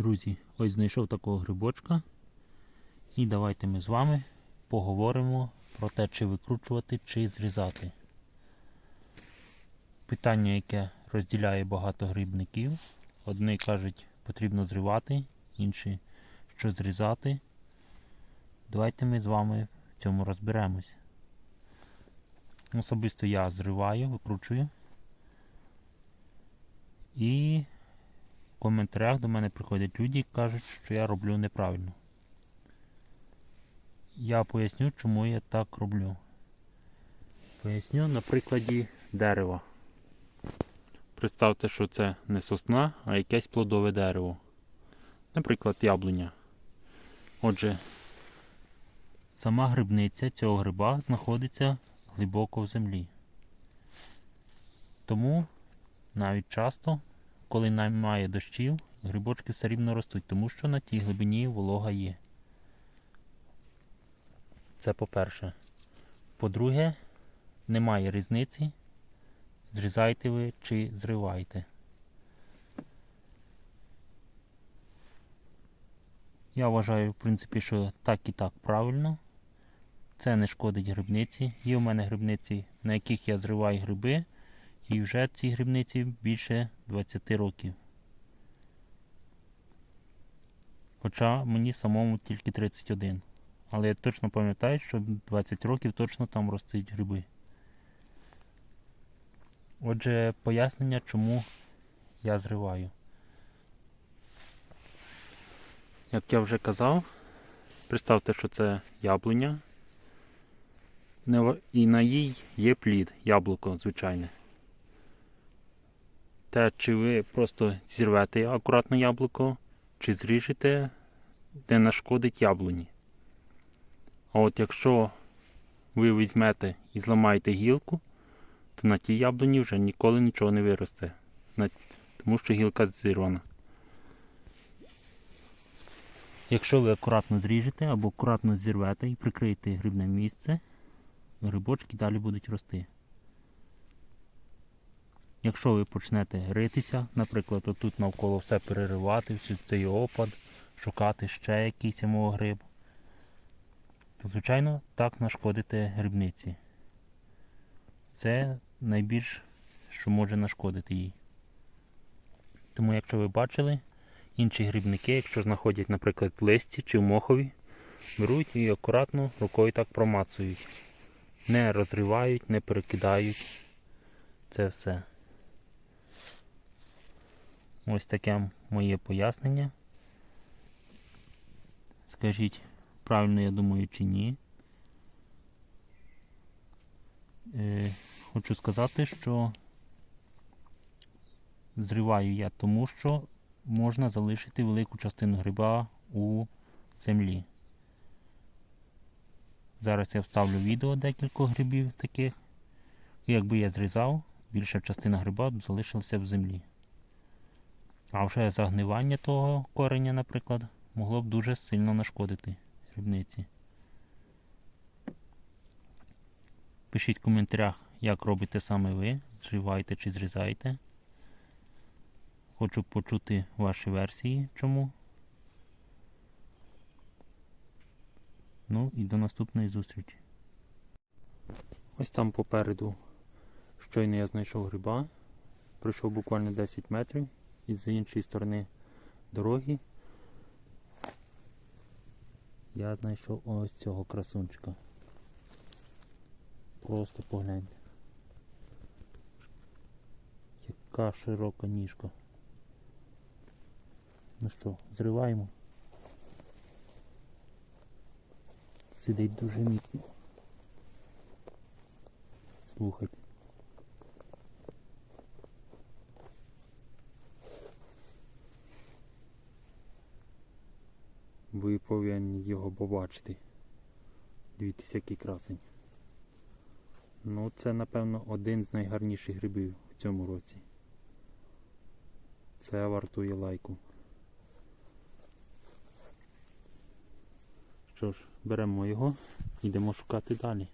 Друзі, ось знайшов такого грибочка. І давайте ми з вами поговоримо про те, чи викручувати, чи зрізати. Питання, яке розділяє багато грибників. Одні кажуть, потрібно зривати, інші, що зрізати. Давайте ми з вами в цьому розберемось. Особисто я зриваю, викручую. І коментарях до мене приходять люди і кажуть, що я роблю неправильно. Я поясню, чому я так роблю. Поясню на прикладі дерева. Представте, що це не сосна, а якесь плодове дерево. Наприклад, яблуня. Отже, сама грибниця цього гриба знаходиться глибоко в землі. Тому навіть часто, коли немає дощів, грибочки все рівно ростуть, тому що на тій глибині волога є. Це по-перше. По-друге, немає різниці, зрізаєте ви чи зриваєте. Я вважаю, в принципі, що так і так правильно. Це не шкодить грибниці. Є у мене грибниці, на яких я зриваю гриби, і вже цій грибниці більше 20 років. Хоча мені самому тільки 31. Але я точно пам'ятаю, що 20 років точно там ростуть гриби. Отже, пояснення, чому я зриваю. Як я вже казав, представте, що це яблуня. І на їй є плід, яблуко звичайне. Те, чи ви просто зірвете акуратно яблуко, чи зріжете, де нашкодить яблуні. А от якщо ви візьмете і зламаєте гілку, то на тій яблуні вже ніколи нічого не виросте, тому що гілка зірвана. Якщо ви акуратно зріжете або акуратно зірвете і прикриєте грибне місце, грибочки далі будуть рости. Якщо ви почнете ритися, наприклад, отут навколо все переривати, всю цей опад, шукати ще якийсь мого гриб, то, звичайно, так нашкодите грибниці. Це найбільш, що може нашкодити їй. Тому, якщо ви бачили, інші грибники, якщо знаходять, наприклад, листі чи мохові, беруть і акуратно рукою так промацують. Не розривають, не перекидають. Це все. Ось таке моє пояснення. Скажіть, правильно я думаю чи ні. Е, хочу сказати, що зриваю я тому, що можна залишити велику частину гриба у землі. Зараз я вставлю відео декількох грибів таких. І якби я зрізав, більша частина гриба б залишилася в землі. А вже загнивання того кореня, наприклад, могло б дуже сильно нашкодити грибниці. Пишіть в коментарях, як робите саме ви, зриваєте чи зрізаєте. Хочу почути ваші версії, чому. Ну і до наступної зустрічі. Ось там попереду щойно я знайшов гриба. Пройшов буквально 10 метрів і з іншої сторони дороги я знайшов ось цього красунчика. Просто погляньте. Яка широка ніжка. Ну що, зриваємо. Сидить дуже міцно. Слухайте. Ви повинні його побачити. Дивіться, який красень. Ну, це, напевно, один з найгарніших грибів в цьому році. Це вартує лайку. Що ж, беремо його, йдемо шукати далі.